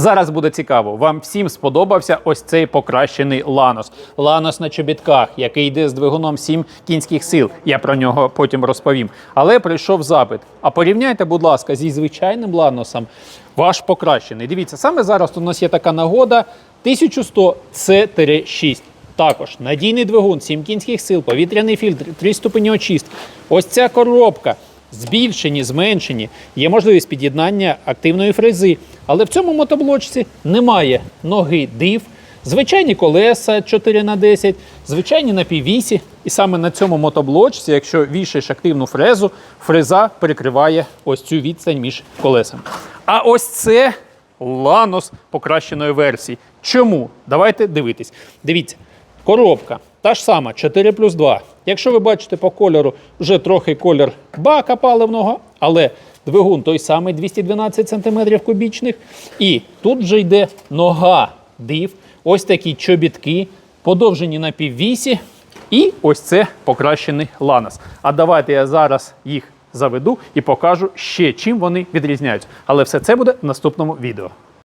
Зараз буде цікаво. Вам всім сподобався ось цей покращений ланос. Ланос на чобітках, який йде з двигуном 7 кінських сил. Я про нього потім розповім. Але прийшов запит. А порівняйте, будь ласка, зі звичайним ланосом ваш покращений. Дивіться, саме зараз у нас є така нагода 1100 C-6. Також надійний двигун, 7 кінських сил, повітряний фільтр, 3 ступені очистки. Ось ця коробка. Збільшені, зменшені, є можливість під'єднання активної фрези. Але в цьому мотоблочці немає ноги див, звичайні колеса 4 на 10 звичайні напіввісі. І саме на цьому мотоблочці, якщо вішаєш активну фрезу, фреза перекриває ось цю відстань між колесами. А ось це ланос покращеної версії. Чому? Давайте дивитись. Дивіться, коробка та ж сама 4 плюс 2. Якщо ви бачите по кольору, вже трохи колір бака паливного, але двигун той самий 212 см кубічних. І тут вже йде нога див, ось такі чобітки, подовжені на піввісі. І ось це покращений ланос. А давайте я зараз їх заведу і покажу ще чим вони відрізняються. Але все це буде в наступному відео.